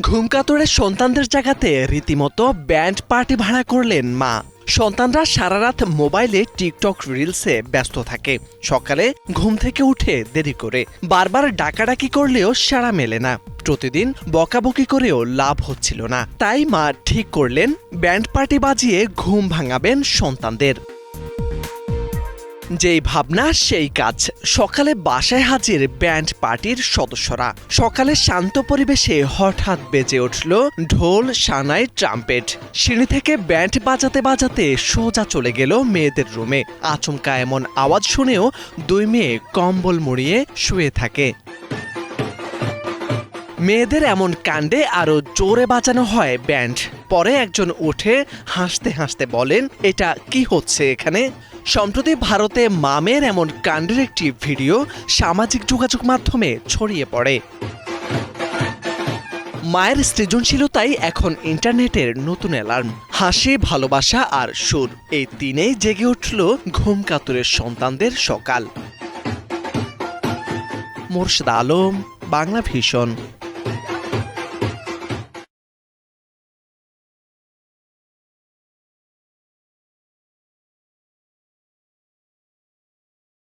ঘুমকাতরের সন্তানদের জাগাতে রীতিমতো ব্যান্ড পার্টি ভাড়া করলেন মা। সন্তানরা সারা রাত মোবাইলে টিকটক রিলসে ব্যস্ত থাকে। সকালে ঘুম থেকে উঠে দেরি করে। বারবার ডাকাডাকি করলেও সাড়া মেলে না। প্রতিদিন বকাবকি করেও লাভ হচ্ছিল না। তাই মা ঠিক করলেন, ব্যান্ড পার্টি বাজিয়ে ঘুম ভাঙাবেন সন্তানদের। যেই ভাবনা, সেই কাজ। সকালে বাসায় হাজির ব্যান্ড পার্টির সদস্যরা। সকালে শান্ত পরিবেশে হঠাৎ বেজে উঠল ঢোল, সানাই, ট্রাম্পেট। সিঁড়ি থেকে ব্যান্ড বাজাতে বাজাতে সোজা চলে গেল মেয়েদের রুমে। আচমকা এমন আওয়াজ শুনেও দুই মেয়ে কম্বল মুড়িয়ে শুয়ে থাকে। মেয়েদের এমন কাণ্ডে আরও জোরে বাজানো হয় ব্যান্ড। পরে একজন উঠে হাসতে হাসতে বলেন, এটা কি হচ্ছে এখানে? সম্প্রতি ভারতে মামের এমন কাণ্ডের একটি ভিডিও সামাজিক যোগাযোগ মাধ্যমে ছড়িয়ে পড়ে। মায়ের সৃজনশীলতাই এখন ইন্টারনেটের নতুন অ্যালার্ম। হাসি, ভালোবাসা আর সুর এই তিনেই জেগে উঠল ঘুম কাতুরের সন্তানদের সকাল। মোর্শেদ আলম, বাংলা ভীষণ